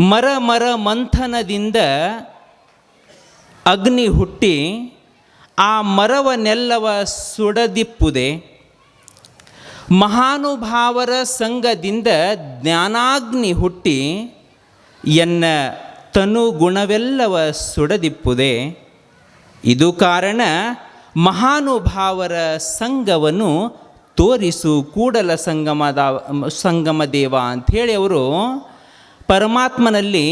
ಮರ ಮರ ಮಂಥನದಿಂದ ಅಗ್ನಿ ಹುಟ್ಟಿ ಆ ಮರವನ್ನೆಲ್ಲವ ಸುಡದಿಪ್ಪುದೆ. ಮಹಾನುಭಾವರ ಸಂಘದಿಂದ ಜ್ಞಾನಾಗ್ನಿ ಹುಟ್ಟಿ ಎನ್ನ ತನು ಗುಣವೆಲ್ಲವ ಸುಡದಿಪ್ಪುದೆ. ಇದು ಕಾರಣ ಮಹಾನುಭಾವರ ಸಂಘವನ್ನು ತೋರಿಸು ಕೂಡಲ ಸಂಗಮದ ಸಂಗಮ ದೇವ ಅಂಥೇಳಿ ಅವರು ಪರಮಾತ್ಮನಲ್ಲಿ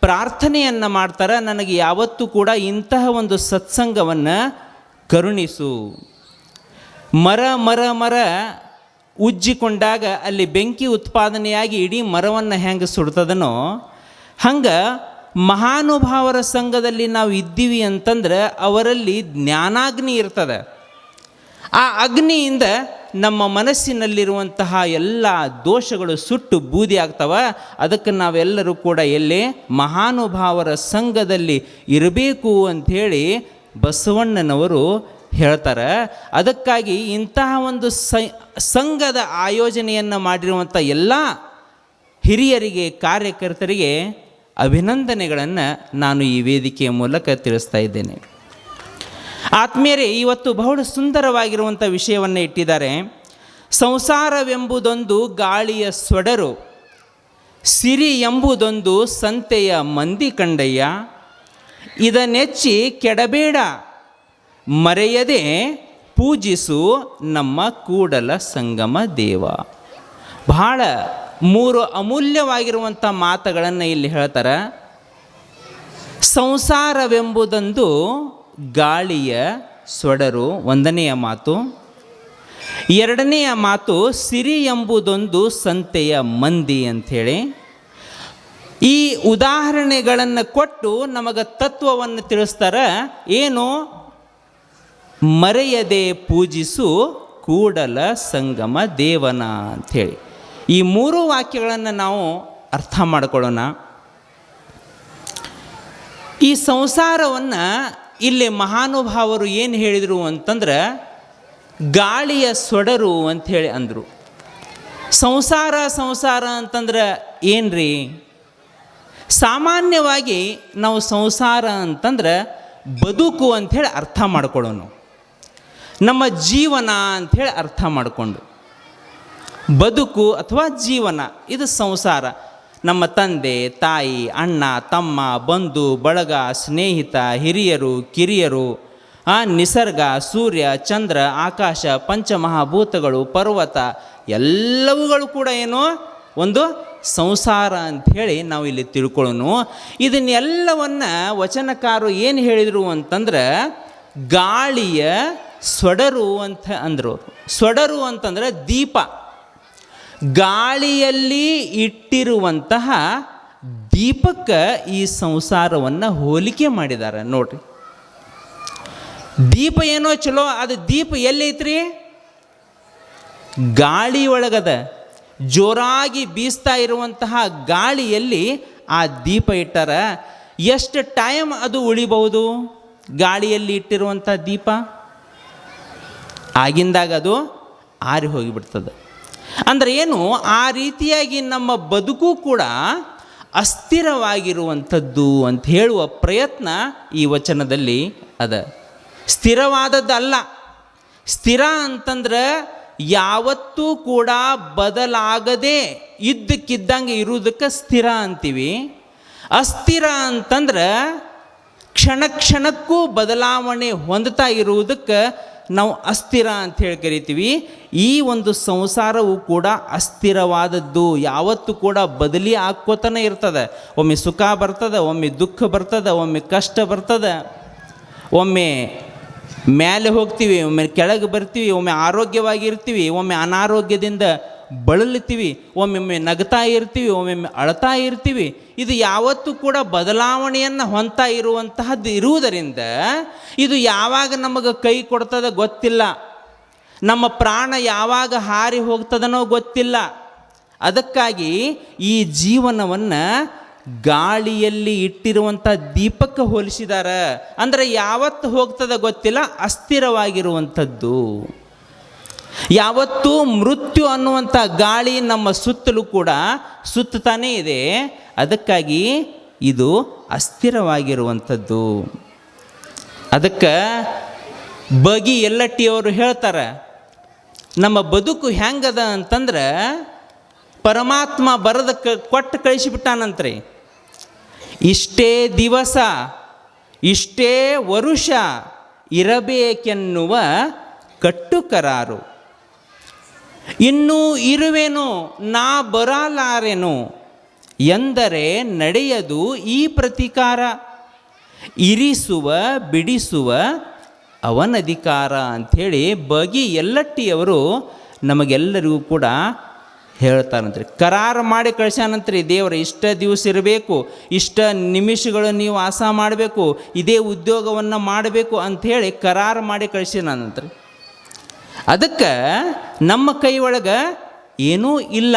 ಪ್ರಾರ್ಥನೆಯನ್ನು ಮಾಡ್ತಾರೆ, ನನಗೆ ಯಾವತ್ತೂ ಕೂಡ ಇಂತಹ ಒಂದು ಸತ್ಸಂಗವನ್ನು ಕರುಣಿಸು. ಮರ ಮರ ಮರ ಉಜ್ಜಿಕೊಂಡಾಗ ಅಲ್ಲಿ ಬೆಂಕಿ ಉತ್ಪಾದನೆಯಾಗಿ ಇಡೀ ಮರವನ್ನು ಹೆಂಗೆ ಸುಡ್ತದನೋ, ಹಂಗೆ ಮಹಾನುಭಾವರ ಸಂಘದಲ್ಲಿ ನಾವು ಇದ್ದೀವಿ ಅಂತಂದ್ರೆ ಅವರಲ್ಲಿ ಜ್ಞಾನಾಗ್ನಿ ಇರ್ತದೆ. ಆ ಅಗ್ನಿಯಿಂದ ನಮ್ಮ ಮನಸ್ಸಿನಲ್ಲಿರುವಂತಹ ಎಲ್ಲ ದೋಷಗಳು ಸುಟ್ಟು ಬೂದಿ ಆಗ್ತವೆ. ಅದಕ್ಕೆ ನಾವೆಲ್ಲರೂ ಕೂಡ ಎಲ್ಲಿ ಮಹಾನುಭಾವರ ಸಂಘದಲ್ಲಿ ಇರಬೇಕು ಅಂಥೇಳಿ ಬಸವಣ್ಣನವರು ಹೇಳ್ತಾರೆ. ಅದಕ್ಕಾಗಿ ಇಂತಹ ಒಂದು ಸಂಘದ ಆಯೋಜನೆಯನ್ನು ಮಾಡಿರುವಂಥ ಎಲ್ಲ ಹಿರಿಯರಿಗೆ, ಕಾರ್ಯಕರ್ತರಿಗೆ ಅಭಿನಂದನೆಗಳನ್ನು ನಾನು ಈ ವೇದಿಕೆಯ ಮೂಲಕ ತಿಳಿಸ್ತಾ ಇದ್ದೇನೆ. ಆತ್ಮೀಯರೇ, ಇವತ್ತು ಬಹಳ ಸುಂದರವಾಗಿರುವಂಥ ವಿಷಯವನ್ನು ಇಟ್ಟಿದ್ದಾರೆ. ಸಂಸಾರವೆಂಬುದೊಂದು ಗಾಳಿಯ ಸ್ವಡರು, ಸಿರಿ ಎಂಬುದೊಂದು ಸಂತೆಯ ಮಂದಿ ಕಂಡಯ್ಯ. ಇದನ್ನೆಚ್ಚಿ ಕೆಡಬೇಡ, ಮರೆಯದೆ ಪೂಜಿಸು ನಮ್ಮ ಕೂಡಲ ಸಂಗಮ ದೇವ. ಬಹಳ ಮೂರು ಅಮೂಲ್ಯವಾಗಿರುವಂಥ ಮಾತುಗಳನ್ನು ಇಲ್ಲಿ ಹೇಳ್ತಾರೆ. ಸಂಸಾರವೆಂಬುದೊಂದು ಗಾಳಿಯ ಸೊಡರು ಒಂದನೆಯ ಮಾತು. ಎರಡನೆಯ ಮಾತು ಸಿರಿ ಎಂಬುದೊಂದು ಸಂತೆಯ ಮಂದಿ ಅಂಥೇಳಿ. ಈ ಉದಾಹರಣೆಗಳನ್ನು ಕೊಟ್ಟು ನಮಗೆ ತತ್ವವನ್ನು ತಿಳಿಸ್ತಾರೆ. ಏನು? ಮರೆಯದೆ ಪೂಜಿಸು ಕೂಡಲ ಸಂಗಮ ದೇವನ ಅಂಥೇಳಿ. ಈ ಮೂರು ವಾಕ್ಯಗಳನ್ನು ನಾವು ಅರ್ಥ ಮಾಡಿಕೊಳ್ಳೋಣ. ಈ ಸಂಸಾರವನ್ನು ಇಲ್ಲಿ ಮಹಾನುಭಾವರು ಏನು ಹೇಳಿದರು ಅಂತಂದ್ರೆ, ಗಾಳಿಯ ಸೊಡರು ಅಂಥೇಳಿ ಅಂದರು. ಸಂಸಾರ ಸಂಸಾರ ಅಂತಂದ್ರೆ ಏನ್ರಿ? ಸಾಮಾನ್ಯವಾಗಿ ನಾವು ಸಂಸಾರ ಅಂತಂದ್ರೆ ಬದುಕು ಅಂಥೇಳಿ ಅರ್ಥ ಮಾಡ್ಕೊಳ್ಳೋನು. ನಮ್ಮ ಜೀವನ ಅಂಥೇಳಿ ಅರ್ಥ ಮಾಡಿಕೊಂಡು. ಬದುಕು ಅಥವಾ ಜೀವನ, ಇದು ಸಂಸಾರ. ನಮ್ಮ ತಂದೆ, ತಾಯಿ, ಅಣ್ಣ, ತಮ್ಮ, ಬಂಧು, ಬಳಗ, ಸ್ನೇಹಿತ, ಹಿರಿಯರು, ಕಿರಿಯರು, ಆ ನಿಸರ್ಗ, ಸೂರ್ಯ, ಚಂದ್ರ, ಆಕಾಶ, ಪಂಚಮಹಾಭೂತಗಳು, ಪರ್ವತ, ಎಲ್ಲವುಗಳು ಕೂಡ ಏನು ಒಂದು ಸಂಸಾರ ಅಂಥೇಳಿ ನಾವು ಇಲ್ಲಿ ತಿಳ್ಕೊಳ್ಳೋಣ ಇದನ್ನೆಲ್ಲವನ್ನು ವಚನಕಾರರು ಏನು ಹೇಳಿದರು ಅಂತಂದ್ರೆ, ಗಾಳಿಯ ಸೊಡರು ಅಂತ ಅಂದರು. ಸೊಡರು ಅಂತಂದ್ರೆ ದೀಪ. ಗಾಳಿಯಲ್ಲಿ ಇಟ್ಟಿರುವಂತಹ ದೀಪಕ್ಕೆ ಈ ಸಂಸಾರವನ್ನು ಹೋಲಿಕೆ ಮಾಡಿದ್ದಾರೆ ನೋಡ್ರಿ. ದೀಪ ಏನೋ ಚಲೋ, ಅದು ದೀಪ ಎಲ್ಲೈತ್ರಿ ಗಾಳಿ ಒಳಗದ. ಜೋರಾಗಿ ಬೀಸ್ತಾ ಇರುವಂತಹ ಗಾಳಿಯಲ್ಲಿ ಆ ದೀಪ ಇಟ್ಟಾರ. ಎಷ್ಟು ಟೈಮ್ ಅದು ಉಳಿಬಹುದು ಗಾಳಿಯಲ್ಲಿ ಇಟ್ಟಿರುವಂಥ ದೀಪ? ಆಗಿಂದಾಗ ಅದು ಆರಿ ಹೋಗಿಬಿಡ್ತದೆ. ಅಂದ್ರೆ ಏನು? ಆ ರೀತಿಯಾಗಿ ನಮ್ಮ ಬದುಕು ಕೂಡ ಅಸ್ಥಿರವಾಗಿರುವಂಥದ್ದು ಅಂತ ಹೇಳುವ ಪ್ರಯತ್ನ ಈ ವಚನದಲ್ಲಿ ಅದ. ಸ್ಥಿರವಾದದ್ದಲ್ಲ. ಸ್ಥಿರ ಅಂತಂದ್ರೆ ಯಾವತ್ತೂ ಕೂಡ ಬದಲಾಗದೆ ಇದ್ದಕ್ಕಿದ್ದಂಗೆ ಇರುವುದಕ್ಕೆ ಸ್ಥಿರ ಅಂತೀವಿ. ಅಸ್ಥಿರ ಅಂತಂದ್ರೆ ಕ್ಷಣ ಕ್ಷಣಕ್ಕೂ ಬದಲಾವಣೆ ಹೊಂದ್ತಾ ಇರುವುದಕ್ಕೆ ನಾವು ಅಸ್ಥಿರ ಅಂತ ಹೇಳಿ ಕರಿತೀವಿ. ಈ ಒಂದು ಸಂಸಾರವು ಕೂಡ ಅಸ್ಥಿರವಾದದ್ದು. ಯಾವತ್ತೂ ಕೂಡ ಬದಲಿ ಹಾಕ್ಕೋತಾನೆ ಇರ್ತದೆ. ಒಮ್ಮೆ ಸುಖ ಬರ್ತದೆ, ಒಮ್ಮೆ ದುಃಖ ಬರ್ತದೆ, ಒಮ್ಮೆ ಕಷ್ಟ ಬರ್ತದೆ. ಒಮ್ಮೆ ಮೇಲೆ ಹೋಗ್ತೀವಿ, ಒಮ್ಮೆ ಕೆಳಗೆ ಬರ್ತೀವಿ, ಒಮ್ಮೆ ಆರೋಗ್ಯವಾಗಿರ್ತೀವಿ, ಒಮ್ಮೆ ಅನಾರೋಗ್ಯದಿಂದ ಬಳಲುತ್ತೀವಿ, ಒಮ್ಮೊಮ್ಮೆ ನಗ್ತಾ ಇರ್ತೀವಿ, ಒಮ್ಮೊಮ್ಮೆ ಅಳ್ತಾ ಇರ್ತೀವಿ. ಇದು ಯಾವತ್ತೂ ಕೂಡ ಬದಲಾವಣೆಯನ್ನು ಹೊಂತಾ ಇರುವಂತಹದ್ದು ಇರುವುದರಿಂದ ಇದು ಯಾವಾಗ ನಮಗೆ ಕೈ ಕೊಡ್ತದ ಗೊತ್ತಿಲ್ಲ. ನಮ್ಮ ಪ್ರಾಣ ಯಾವಾಗ ಹಾರಿ ಹೋಗ್ತದನೋ ಗೊತ್ತಿಲ್ಲ. ಅದಕ್ಕಾಗಿ ಈ ಜೀವನವನ್ನು ಗಾಳಿಯಲ್ಲಿ ಇಟ್ಟಿರುವಂಥ ದೀಪಕ್ಕೆ ಹೋಲಿಸಿದಾರ. ಅಂದರೆ ಯಾವತ್ತು ಹೋಗ್ತದ ಗೊತ್ತಿಲ್ಲ ಅಸ್ಥಿರವಾಗಿರುವಂಥದ್ದು ಯಾವತ್ತೂ ಮೃತ್ಯು ಅನ್ನುವಂಥ ಗಾಳಿ ನಮ್ಮ ಸುತ್ತಲೂ ಕೂಡ ಸುತ್ತಾನೇ ಇದೆ. ಅದಕ್ಕಾಗಿ ಇದು ಅಸ್ಥಿರವಾಗಿರುವಂಥದ್ದು. ಅದಕ್ಕೆ ಬಗಿ ಎಲ್ಲಟ್ಟಿಯವರು ಹೇಳ್ತಾರೆ, ನಮ್ಮ ಬದುಕು ಹೆಂಗದ ಅಂತಂದ್ರೆ ಪರಮಾತ್ಮ ಬರದ ಕ ಕೊಟ್ಟು ಕಳಿಸಿಬಿಟ್ಟಾನಂತ್ರಿ. ಇಷ್ಟೇ ದಿವಸ, ಇಷ್ಟೇ ವರುಷ ಇರಬೇಕೆನ್ನುವ ಕಟ್ಟುಕರಾರು. ಇನ್ನೂ ಇರುವೆನು, ನಾ ಬರಲಾರೆನು? ಎಂದರೆ ನಡೆಯದು ಈ ಪ್ರತಿಕಾರ. ಇರಿಸುವ, ಬಿಡಿಸುವ ಅವನಧಿಕಾರ ಅಂಥೇಳಿ ಬಗಿ ಎಲ್ಲಟ್ಟಿಯವರು ನಮಗೆಲ್ಲರಿಗೂ ಕೂಡ ಹೇಳ್ತಾರಂತ್ರಿ. ಕರಾರು ಮಾಡಿ ಕಳಿಸ್ಯಾನಂತ್ರಿ, ದೇವರ, ಇಷ್ಟ ದಿವಸ ಇರಬೇಕು, ಇಷ್ಟ ನಿಮಿಷಗಳು ನೀವು ಆಸ ಮಾಡಬೇಕು, ಇದೇ ಉದ್ಯೋಗವನ್ನು ಮಾಡಬೇಕು ಅಂಥೇಳಿ ಕರಾರು ಮಾಡಿ ಕಳ್ಸ್ಯಾನಂತ್ರಿ. ಅದಕ್ಕೆ ನಮ್ಮ ಕೈ ಒಳಗೆ ಏನೂ ಇಲ್ಲ.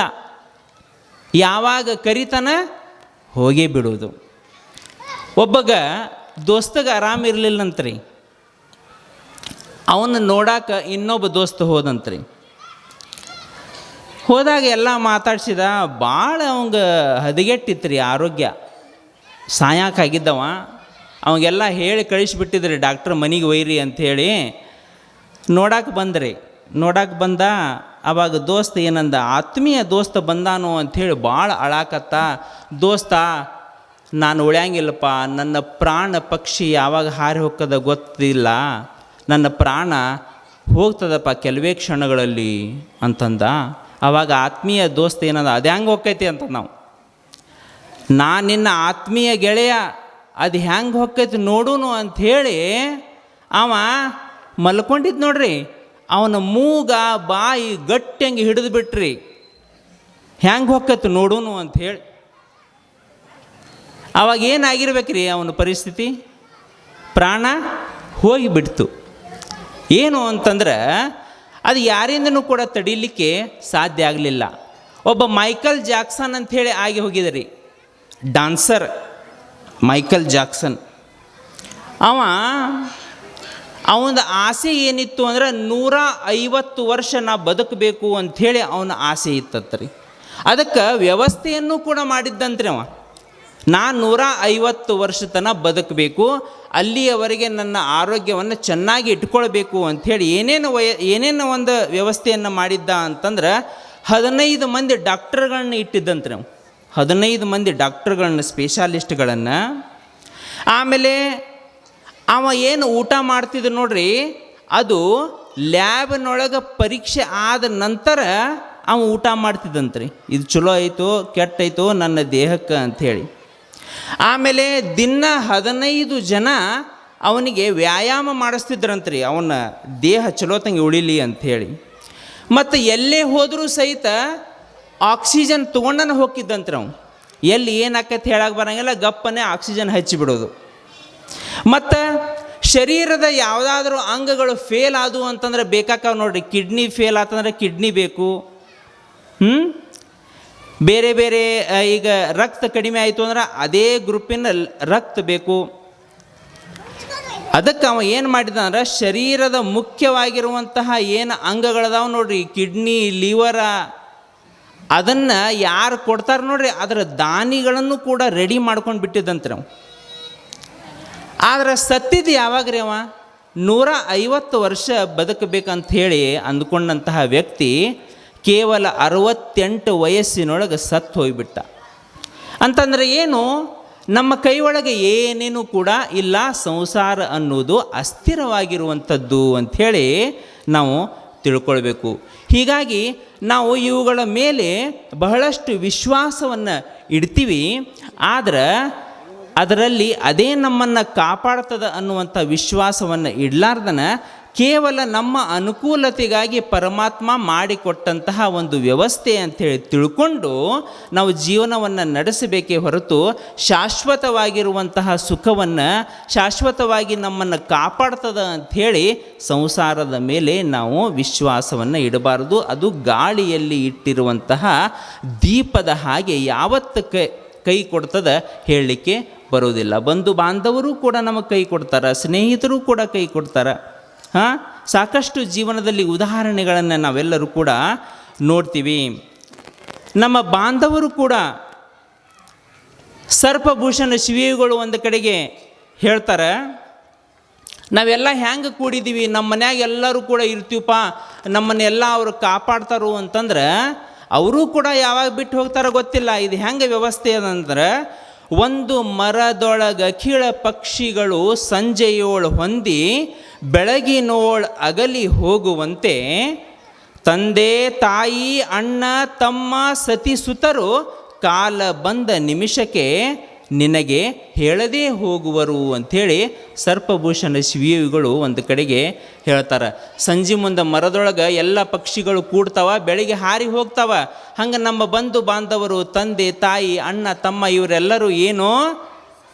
ಯಾವಾಗ ಕರಿತನ ಹೋಗೇ ಬಿಡೋದು ಒಬ್ಬಗ ದೋಸ್ತಗೆ ಆರಾಮ ಇರಲಿಲ್ಲಂತ್ರಿ. ಅವನ್ನ ನೋಡಾಕ ಇನ್ನೊಬ್ಬ ದೋಸ್ತ ಹೋದಂತ್ರಿ. ಹೋದಾಗ ಎಲ್ಲ ಮಾತಾಡ್ಸಿದ ಭಾಳ ಅವಂಗ ಹದಗೆಟ್ಟಿತ್ರಿ ಆರೋಗ್ಯ. ಸಾಯಾಕಾಗಿದ್ದವ ಅವಂಗೆಲ್ಲ ಹೇಳಿ ಕಳಿಸ್ಬಿಟ್ಟಿದ್ರಿ, ಡಾಕ್ಟ್ರ್ ಮನೆಗೆ ಒಯ್ರಿ ಅಂಥೇಳಿ ನೋಡಕ್ಕೆ ಬಂದ್ರಿ. ನೋಡಕ್ಕೆ ಬಂದ, ಅವಾಗ ದೋಸ್ತ ಏನಂದ, ಆತ್ಮೀಯ ದೋಸ್ತ ಬಂದಾನು ಅಂಥೇಳಿ ಭಾಳ ಅಳಾಕತ್ತ. ದೋಸ್ತ, ನಾನು ಉಳ್ಯಾಂಗಿಲ್ಲಪ್ಪ. ನನ್ನ ಪ್ರಾಣ ಪಕ್ಷಿ ಯಾವಾಗ ಹಾರಿ ಹೋಗ್ತದ ಗೊತ್ತಿಲ್ಲ. ನನ್ನ ಪ್ರಾಣ ಹೋಗ್ತದಪ್ಪ ಕೆಲವೇ ಕ್ಷಣಗಳಲ್ಲಿ ಅಂತಂದ. ಅವಾಗ ಆತ್ಮೀಯ ದೋಸ್ತ ಏನದ, ಅದು ಹೆಂಗೆ ಹೋಗ್ತೈತಿ? ಅಂತ ನಾವು. ನಾನು ನಿನ್ನ ಆತ್ಮೀಯ ಗೆಳೆಯ, ಅದು ಹೆಂಗೆ ಹೊಕ್ಕೈತಿ ನೋಡೂನು ಅಂಥೇಳಿ, ಅವ ಮಲ್ಕೊಂಡಿದ್ದು ನೋಡ್ರಿ, ಅವನ ಮೂಗ, ಬಾಯಿ ಗಟ್ಟಿಯಂಗೆ ಹಿಡಿದು ಬಿಟ್ರಿ. ಹೆಂಗೆ ನೋಡೋನು ಅಂತ ಅಂಥೇಳಿ ಅವಾಗ ಏನಾಗಿರ್ಬೇಕ್ರಿ ಅವನ ಪರಿಸ್ಥಿತಿ? ಪ್ರಾಣ ಹೋಗಿಬಿಡ್ತು ಏನು ಅಂತಂದ್ರೆ, ಅದು ಯಾರಿಂದನೂ ಕೂಡ ತಡೀಲಿಕ್ಕೆ ಸಾಧ್ಯ ಆಗಲಿಲ್ಲ. ಒಬ್ಬ ಮೈಕಲ್ ಜಾಕ್ಸನ್ ಅಂಥೇಳಿ ಆಗಿ ಹೋಗಿದ್ರಿ. Dancer Michael Jackson. ಅವ ಅವನ ಆಸೆ ಏನಿತ್ತು ಅಂದ್ರೆ ನೂರ ಐವತ್ತು ವರ್ಷ ನಾ ಬದುಕಬೇಕು ಅಂಥೇಳಿ ಅವನ ಆಸೆ ಇತ್ತತ್ರಿ. ಅದಕ್ಕೆ ವ್ಯವಸ್ಥೆಯನ್ನು ಕೂಡ ಮಾಡಿದ್ದಂತ್ರಿ ಅವ. ನಾ ನೂರ ಐವತ್ತು ವರ್ಷ ತನಕ ಬದುಕಬೇಕು, ಅಲ್ಲಿಯವರೆಗೆ ನನ್ನ ಆರೋಗ್ಯವನ್ನು ಚೆನ್ನಾಗಿ ಇಟ್ಕೊಳ್ಬೇಕು ಅಂಥೇಳಿ ಏನೇನು ವಯ, ಏನೇನು ಒಂದು ವ್ಯವಸ್ಥೆಯನ್ನು ಮಾಡಿದ್ದ ಅಂತಂದ್ರೆ ಹದಿನೈದು ಮಂದಿ ಡಾಕ್ಟರ್ಗಳನ್ನ ಇಟ್ಟಿದ್ದಂತ್ರಿ ನಾವು ಹದಿನೈದು ಮಂದಿ ಡಾಕ್ಟರ್ಗಳನ್ನ, ಸ್ಪೆಷಾಲಿಸ್ಟ್ಗಳನ್ನು, ಆಮೇಲೆ ಅವ ಏನು ಊಟ ಮಾಡ್ತಿದ್ದ ನೋಡ್ರಿ, ಅದು ಲ್ಯಾಬ್ನೊಳಗೆ ಪರೀಕ್ಷೆ ಆದ ನಂತರ ಅವ ಊಟ ಮಾಡ್ತಿದ್ದಂತ್ರಿ. ಇದು ಚಲೋ ಆಯಿತು ಕೆಟ್ಟೈತು ನನ್ನ ದೇಹಕ್ಕೆ ಅಂಥೇಳಿ. ಆಮೇಲೆ ದಿನ ಹದಿನೈದು ಜನ ಅವನಿಗೆ ವ್ಯಾಯಾಮ ಮಾಡಿಸ್ತಿದ್ರಂತ್ರಿ, ಅವನ ದೇಹ ಚಲೋತಂಗೆ ಉಳಿಲಿ ಅಂಥೇಳಿ. ಮತ್ತು ಎಲ್ಲೇ ಹೋದರೂ ಸಹಿತ ಆಕ್ಸಿಜನ್ ತೊಗೊಂಡನ ಹೋಗಿದ್ದಂತ್ರಿ ಅವನು ಎಲ್ಲಿ ಏನಾಕೈತೆ ಹೇಳಕ್ಕೆ ಬರಂಗಿಲ್ಲ, ಗಪ್ಪನೇ ಆಕ್ಸಿಜನ್ ಹಚ್ಚಿಬಿಡೋದು. ಮತ್ತು ಶರೀರದ ಯಾವುದಾದ್ರೂ ಅಂಗಗಳು ಫೇಲ್ ಆದವು ಅಂತಂದ್ರೆ ಬೇಕಾಕ ನೋಡ್ರಿ. ಕಿಡ್ನಿ ಫೇಲ್ ಆತಂದ್ರೆ ಕಿಡ್ನಿ ಬೇಕು. ಹ್ಞೂ ಬೇರೆ ಬೇರೆ ಈಗ ರಕ್ತ ಕಡಿಮೆ ಆಯಿತು ಅಂದ್ರೆ ಅದೇ ಗ್ರೂಪಿನ ರಕ್ತ ಬೇಕು. ಅದಕ್ಕೆ ಅವ ಏನು ಮಾಡಿದ ಅಂದ್ರೆ ಶರೀರದ ಮುಖ್ಯವಾಗಿರುವಂತಹ ಏನು ಅಂಗಗಳದಾವ ನೋಡ್ರಿ. ಕಿಡ್ನಿ ಲಿವರ ಅದನ್ನು ಯಾರು ಕೊಡ್ತಾರೆ ನೋಡ್ರಿ. ಅದರ ದಾನಿಗಳನ್ನು ಕೂಡ ರೆಡಿ ಮಾಡ್ಕೊಂಡು ಬಿಟ್ಟಿದ್ದಂತ್ರಿ ಅವ. ಆದ್ರೆ ಸತ್ತಿದ್ದು ಯಾವಾಗ ರೀ ಅವ? ನೂರ ಐವತ್ತು ವರ್ಷ ಬದುಕಬೇಕಂತ ಹೇಳಿ ಅಂದ್ಕೊಂಡಂತಹ ವ್ಯಕ್ತಿ ಕೇವಲ ಅರವತ್ತೆಂಟು ವಯಸ್ಸಿನೊಳಗೆ ಸತ್ತು ಹೋಗಿಬಿಟ್ಟ. ಅಂತಂದರೆ ಏನು? ನಮ್ಮ ಕೈ ಒಳಗೆ ಏನೇನು ಕೂಡ ಇಲ್ಲ, ಸಂಸಾರ ಅನ್ನೋದು ಅಸ್ಥಿರವಾಗಿರುವಂಥದ್ದು ಅಂಥೇಳಿ ನಾವು ತಿಳ್ಕೊಳ್ಬೇಕು. ಹೀಗಾಗಿ ನಾವು ಇವುಗಳ ಮೇಲೆ ಬಹಳಷ್ಟು ವಿಶ್ವಾಸವನ್ನು ಇಡ್ತೀವಿ. ಆದ್ರೆ ಅದರಲ್ಲಿ ಅದೇ ನಮ್ಮನ್ನು ಕಾಪಾಡ್ತದ ಅನ್ನುವಂಥ ವಿಶ್ವಾಸವನ್ನು ಇಡ್ಲಾರ್ದನ ಕೇವಲ ನಮ್ಮ ಅನುಕೂಲತೆಗಾಗಿ ಪರಮಾತ್ಮ ಮಾಡಿಕೊಟ್ಟಂತಹ ಒಂದು ವ್ಯವಸ್ಥೆ ಅಂಥೇಳಿ ತಿಳ್ಕೊಂಡು ನಾವು ಜೀವನವನ್ನು ನಡೆಸಬೇಕೇ ಹೊರತು ಶಾಶ್ವತವಾಗಿರುವಂತಹ ಸುಖವನ್ನು ಶಾಶ್ವತವಾಗಿ ನಮ್ಮನ್ನು ಕಾಪಾಡ್ತದ ಅಂಥೇಳಿ ಸಂಸಾರದ ಮೇಲೆ ನಾವು ವಿಶ್ವಾಸವನ್ನು ಇಡಬಾರದು. ಅದು ಗಾಳಿಯಲ್ಲಿ ಇಟ್ಟಿರುವಂತಹ ದೀಪದ ಹಾಗೆ ಯಾವತ್ತು ಕೈ ಕೊಡ್ತದ ಹೇಳಲಿಕ್ಕೆ ಬರೋದಿಲ್ಲ ಬಂಧು ಬಾಂಧವರು ಕೂಡ ನಮಗೆ ಕೈ ಕೊಡ್ತಾರೆ, ಸ್ನೇಹಿತರು ಕೂಡ ಕೈ ಕೊಡ್ತಾರೆ. ಹಾಂ? ಸಾಕಷ್ಟು ಜೀವನದಲ್ಲಿ ಉದಾಹರಣೆಗಳನ್ನು ನಾವೆಲ್ಲರೂ ಕೂಡ ನೋಡ್ತೀವಿ. ನಮ್ಮ ಬಾಂಧವರು ಕೂಡ ಸರ್ಪಭೂಷಣ ಶಿವಿಗಳು ಒಂದು ಕಡೆಗೆ ಹೇಳ್ತಾರೆ, ನಾವೆಲ್ಲ ಹ್ಯಾಂಗೆ ಕೂಡಿದ್ದೀವಿ ನಮ್ಮ ಮನ್ಯಾಗ ಎಲ್ಲರೂ ಕೂಡ ಇರ್ತೀವಪ್ಪ. ನಮ್ಮನ್ನೆಲ್ಲ ಅವರು ಕಾಪಾಡ್ತಾರು ಅಂತಂದ್ರೆ, ಅವರೂ ಕೂಡ ಯಾವಾಗ ಬಿಟ್ಟು ಹೋಗ್ತಾರೋ ಗೊತ್ತಿಲ್ಲ. ಇದು ಹೆಂಗೆ ವ್ಯವಸ್ಥೆ ಅದಂದ್ರೆ ಒಂದು ಮರದೊಳಗ ಅಖಿಳ ಪಕ್ಷಿಗಳು ಸಂಜೆಯೋಳು ಹೊಂದಿ ಬೆಳಗಿನೋಳು ಅಗಲಿ ಹೋಗುವಂತೆ ತಂದೆ, ತಾಯಿ, ಅಣ್ಣ, ತಮ್ಮ, ಸತಿ, ಸುತರು ಕಾಲ ಬಂದ ನಿಮಿಷಕ್ಕೆ ನಿನಗೆ ಹೇಳದೇ ಹೋಗುವರು ಅಂಥೇಳಿ ಸರ್ಪಭೂಷಣ ಶಿವಿಗಳು ಒಂದು ಕಡೆಗೆ ಹೇಳ್ತಾರೆ. ಸಂಜೆ ಮುಂದೆ ಮರದೊಳಗೆ ಎಲ್ಲ ಪಕ್ಷಿಗಳು ಕೂಡ್ತಾವ, ಬೆಳಿಗ್ಗೆ ಹಾರಿ ಹೋಗ್ತಾವ. ಹಂಗೆ ನಮ್ಮ ಬಂಧು ಬಾಂಧವರು, ತಂದೆ, ತಾಯಿ, ಅಣ್ಣ, ತಮ್ಮ ಇವರೆಲ್ಲರೂ ಏನು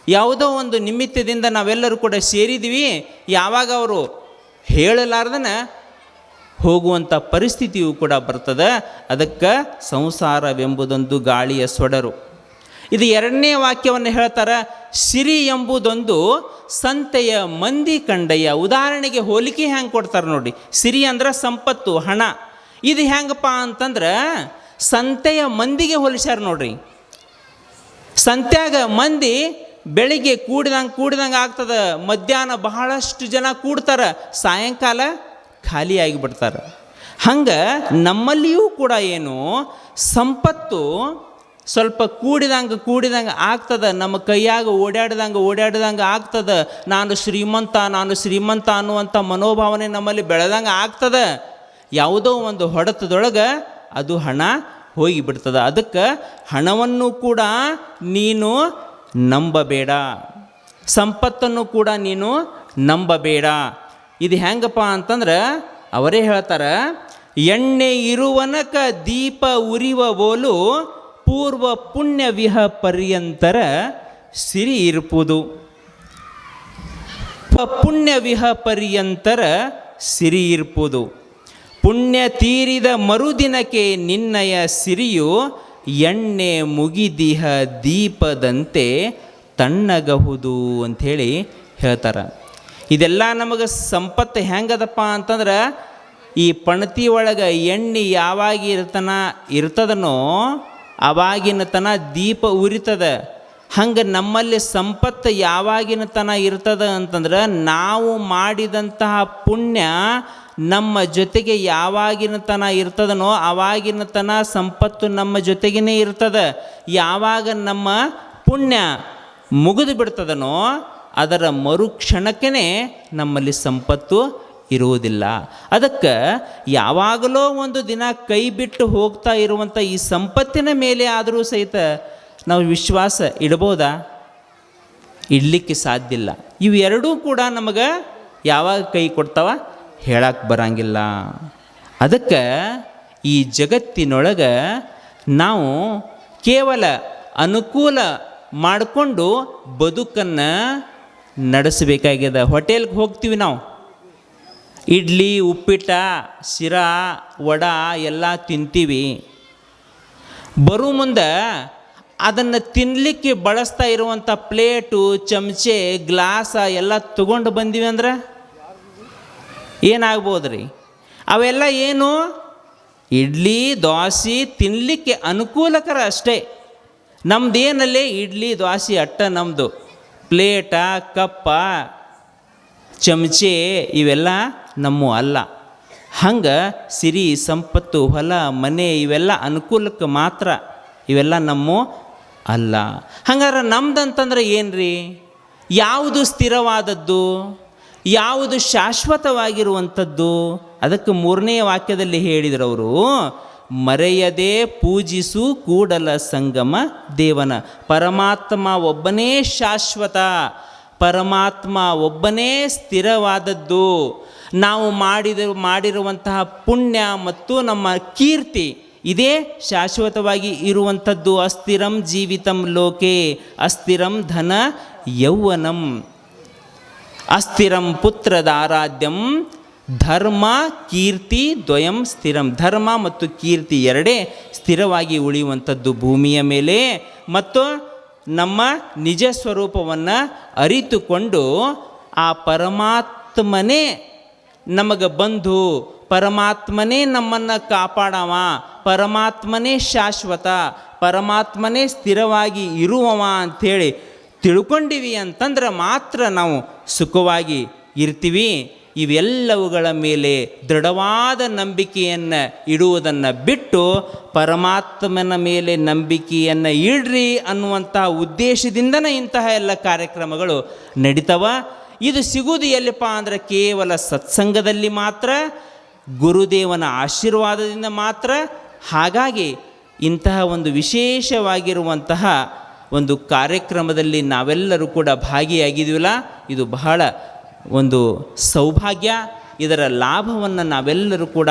ಯಾವುದೋ ಒಂದು ನಿಮಿತ್ತದಿಂದ ನಾವೆಲ್ಲರೂ ಕೂಡ ಸೇರಿದ್ವಿ. ಯಾವಾಗ ಅವರು ಹೇಳಲಾರ್ದನ ಹೋಗುವಂಥ ಪರಿಸ್ಥಿತಿಯು ಕೂಡ ಬರ್ತದೆ. ಅದಕ್ಕೆ ಸಂಸಾರವೆಂಬುದೊಂದು ಗಾಳಿಯ ಸೊಡರು. ಇದು ಎರಡನೇ ವಾಕ್ಯವನ್ನು ಹೇಳ್ತಾರೆ, ಸಿರಿ ಎಂಬುದೊಂದು ಸಂತೆಯ ಮಂದಿ ಕಂಡಯ್ಯ ಉದಾಹರಣೆಗೆ ಹೋಲಿಕೆ ಹೆಂಗೆ ಕೊಡ್ತಾರೆ ನೋಡಿ. ಸಿರಿ ಅಂದ್ರೆ ಸಂಪತ್ತು, ಹಣ. ಇದು ಹೆಂಗಪ್ಪ ಅಂತಂದ್ರೆ ಸಂತೆಯ ಮಂದಿಗೆ ಹೋಲಿಸ್ಯಾರ ನೋಡ್ರಿ. ಸಂತ್ಯಾಗ ಮಂದಿ ಬೆಳಿಗ್ಗೆ ಕೂಡಿದಂಗೆ ಕೂಡಿದಂಗೆ ಆಗ್ತದೆ, ಮಧ್ಯಾಹ್ನ ಬಹಳಷ್ಟು ಜನ ಕೂಡ್ತಾರೆ, ಸಾಯಂಕಾಲ ಖಾಲಿಯಾಗಿ ಬಿಡ್ತಾರೆ ಹಂಗೆ ನಮ್ಮಲ್ಲಿಯೂ ಕೂಡ ಏನು, ಸಂಪತ್ತು ಸ್ವಲ್ಪ ಕೂಡಿದಂಗೆ ಕೂಡಿದಂಗೆ ಆಗ್ತದೆ, ನಮ್ಮ ಕೈಯಾಗ ಓಡಾಡ್ದಂಗೆ ಓಡಾಡ್ದಂಗೆ ಆಗ್ತದೆ. ನಾನು ಶ್ರೀಮಂತ ನಾನು ಶ್ರೀಮಂತ ಅನ್ನುವಂಥ ಮನೋಭಾವನೆ ನಮ್ಮಲ್ಲಿ ಬೆಳೆದಂಗೆ ಆಗ್ತದೆ. ಯಾವುದೋ ಒಂದು ಹೊಡೆತದೊಳಗೆ ಅದು ಹಣ ಹೋಗಿಬಿಡ್ತದೆ. ಅದಕ್ಕೆ ಹಣವನ್ನು ಕೂಡ ನೀನು ನಂಬಬೇಡ. ಸಂಪತ್ತನ್ನು ಕೂಡ ನೀನು ನಂಬಬೇಡ. ಇದು ಹೆಂಗಪ್ಪ ಅಂತಂದ್ರೆ ಅವರೇ ಹೇಳ್ತಾರೆ, ಎಣ್ಣೆ ಇರುವನಕ ದೀಪ ಉರಿವ ಬೋಲು ಪೂರ್ವ ಪುಣ್ಯ ವಿಹ ಪರ್ಯಂತರ ಸಿರಿ ಇರುವುದು. ಪ- ಪುಣ್ಯ ವಿಹ ಪರ್ಯಂತರ ಸಿರಿ ಇರ್ಪುದು ಪುಣ್ಯ ತೀರಿದ ಮರುದಿನಕ್ಕೆ ನಿನ್ನಯ ಸಿರಿಯು ಎಣ್ಣೆ ಮುಗಿದಿಹ ದೀಪದಂತೆ ತಣ್ಣಗಹುದು ಅಂಥೇಳಿ ಹೇಳ್ತಾರೆ. ಇದೆಲ್ಲ ನಮಗೆ ಸಂಪತ್ತು ಹೆಂಗದಪ್ಪ ಅಂತಂದ್ರೆ ಈ ಪಣತಿ ಒಳಗೆ ಎಣ್ಣೆ ಯಾವಾಗ ಇರ್ತನ, ಇರ್ತದನೋ ಅವಾಗಿನ ತನ ದೀಪ ಉರಿತದ. ಹಂಗೆ ನಮ್ಮಲ್ಲಿ ಸಂಪತ್ತು ಯಾವಾಗಿನ ತನ ಇರ್ತದ ಅಂತಂದ್ರೆ ನಾವು ಮಾಡಿದಂತಹ ಪುಣ್ಯ ನಮ್ಮ ಜೊತೆಗೆ ಯಾವಾಗಿನ ತನ ಇರ್ತದನೋ ಆವಾಗಿನ ತನ ಸಂಪತ್ತು ನಮ್ಮ ಜೊತೆಗೇ ಇರ್ತದ. ಯಾವಾಗ ನಮ್ಮ ಪುಣ್ಯ ಮುಗಿದು ಬಿಡ್ತದನೋ ಅದರ ಮರುಕ್ಷಣಕ್ಕೇ ನಮ್ಮಲ್ಲಿ ಸಂಪತ್ತು ಇರುವುದಿಲ್ಲ. ಅದಕ್ಕೆ ಯಾವಾಗಲೋ ಒಂದು ದಿನ ಕೈ ಬಿಟ್ಟು ಹೋಗ್ತಾ ಇರುವಂಥ ಈ ಸಂಪತ್ತಿನ ಮೇಲೆ ಆದರೂ ಸಹಿತ ನಾವು ವಿಶ್ವಾಸ ಇಡ್ಬೋದಾ? ಇಡಲಿಕ್ಕೆ ಸಾಧ್ಯ ಇಲ್ಲ. ಇವೆರಡೂ ಕೂಡ ನಮಗೆ ಯಾವಾಗ ಕೈ ಕೊಡ್ತಾವ? ಹೇಳಕ್ಕೆ ಬರಂಗಿಲ್ಲ. ಅದಕ್ಕೆ ಈ ಜಗತ್ತಿನೊಳಗೆ ನಾವು ಕೇವಲ ಅನುಕೂಲ ಮಾಡಿಕೊಂಡು ಬದುಕನ್ನು ನಡೆಸಬೇಕಾಗಿದೆ ಹೋಟೆಲ್ಗೆ ಹೋಗ್ತೀವಿ ನಾವು. ಇಡ್ಲಿ, ಉಪ್ಪಿಟ್ಟ, ಶಿರಾ, ವಡ ಎಲ್ಲ ತಿಂತೀವಿ. ಬರೋ ಮುಂದೆ ಅದನ್ನು ತಿನ್ನಲಿಕ್ಕೆ ಬಳಸ್ತಾ ಇರುವಂಥ ಪ್ಲೇಟು, ಚಮಚೆ, ಗ್ಲಾಸ ಎಲ್ಲ ತಗೊಂಡು ಬಂದೀವಿ ಅಂದ್ರೆ ಏನಾಗ್ಬೋದು ರೀ ಅವೆಲ್ಲ ಏನು? ಇಡ್ಲಿ, ದೋಸೆ ತಿನ್ನಲಿಕ್ಕೆ ಅನುಕೂಲಕರ ಅಷ್ಟೇ. ನಮ್ದು ಏನಲ್ಲೇ ಇಡ್ಲಿ, ದೋಸೆ ಅಟ್ಟ ನಮ್ಮದು ಪ್ಲೇಟ, ಕಪ್ಪ, ಚಮಚೆ ಇವೆಲ್ಲ ನಮ್ಮ ಅಲ್ಲ. ಹಂಗೆ ಸಿರಿ, ಸಂಪತ್ತು, ಹೊಲ, ಮನೆ ಇವೆಲ್ಲ ಅನುಕೂಲಕ್ಕೆ ಮಾತ್ರ ಇವೆಲ್ಲ ನಮ್ಮ ಅಲ್ಲ. ಹಂಗಾರೆ ನಮ್ದಂತಂದ್ರೆ ಏನು ರೀ ಯಾವುದು ಸ್ಥಿರವಾದದ್ದು? ಯಾವುದು ಶಾಶ್ವತವಾಗಿರುವಂಥದ್ದು? ಅದಕ್ಕೆ ಮೂರನೇ ವಾಕ್ಯದಲ್ಲಿ ಹೇಳಿದ್ರು ಅವರು, ಮರೆಯದೆ ಪೂಜಿಸು ಕೂಡಲ ಸಂಗಮ ದೇವನ. ಪರಮಾತ್ಮ ಒಬ್ಬನೇ ಶಾಶ್ವತ. ಪರಮಾತ್ಮ ಒಬ್ಬನೇ ಸ್ಥಿರವಾದದ್ದು. ನಾವು ಮಾಡಿದ, ಮಾಡಿರುವಂತಹ ಪುಣ್ಯ ಮತ್ತು ನಮ್ಮ ಕೀರ್ತಿ ಇದೇ ಶಾಶ್ವತವಾಗಿ ಇರುವಂಥದ್ದು. ಅಸ್ಥಿರಂ ಜೀವಿತಂ ಲೋಕೆ, ಅಸ್ಥಿರಂ ಧನ ಯೌವನಂ. ಅಸ್ಥಿರಂ ಪುತ್ರದಾರಾಧ್ಯಂ ಧರ್ಮ ಕೀರ್ತಿ ದ್ವಯಂ ಸ್ಥಿರಂ. ಧರ್ಮ ಮತ್ತು ಕೀರ್ತಿ ಎರಡೇ ಸ್ಥಿರವಾಗಿ ಉಳಿಯುವಂಥದ್ದು ಭೂಮಿಯ ಮೇಲೆ ಮತ್ತು ನಮ್ಮ ನಿಜ ಸ್ವರೂಪವನ್ನು ಅರಿತುಕೊಂಡು ಆ ಪರಮಾತ್ಮನೇ ನಮಗೆ ಬಂಧು ಪರಮಾತ್ಮನೇ ನಮ್ಮನ್ನು ಕಾಪಾಡವ, ಪರಮಾತ್ಮನೇ ಶಾಶ್ವತ, ಪರಮಾತ್ಮನೇ ಸ್ಥಿರವಾಗಿ ಇರುವವ ಅಂಥೇಳಿ ತಿಳ್ಕೊಂಡಿವಿ ಅಂತಂದ್ರೆ ಮಾತ್ರ ನಾವು ಸುಖವಾಗಿ ಇರ್ತೀವಿ. ಇವೆಲ್ಲವುಗಳ ಮೇಲೆ ದೃಢವಾದ ನಂಬಿಕೆಯನ್ನು ಇಡುವುದನ್ನು ಬಿಟ್ಟು ಪರಮಾತ್ಮನ ಮೇಲೆ ನಂಬಿಕೆಯನ್ನು ಇಡ್ರಿ ಅನ್ನುವಂತಹ ಉದ್ದೇಶದಿಂದನೇ ಇಂತಹ ಎಲ್ಲ ಕಾರ್ಯಕ್ರಮಗಳು ನಡೀತವ. ಇದು ಸಿಗುವುದು ಎಲ್ಲಿಪ್ಪ ಅಂದರೆ ಕೇವಲ ಸತ್ಸಂಗದಲ್ಲಿ ಮಾತ್ರ, ಗುರುದೇವನ ಆಶೀರ್ವಾದದಿಂದ ಮಾತ್ರ. ಹಾಗಾಗಿ ಇಂತಹ ಒಂದು ವಿಶೇಷವಾಗಿರುವಂತಹ ಒಂದು ಕಾರ್ಯಕ್ರಮದಲ್ಲಿ ನಾವೆಲ್ಲರೂ ಕೂಡ ಭಾಗಿಯಾಗಿದ್ದೀವಲ್ಲ. ಇದು ಬಹಳ ಒಂದು ಸೌಭಾಗ್ಯ ಇದರ ಲಾಭವನ್ನು ನಾವೆಲ್ಲರೂ ಕೂಡ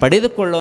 ಪಡೆದುಕೊಳ್ಳೋ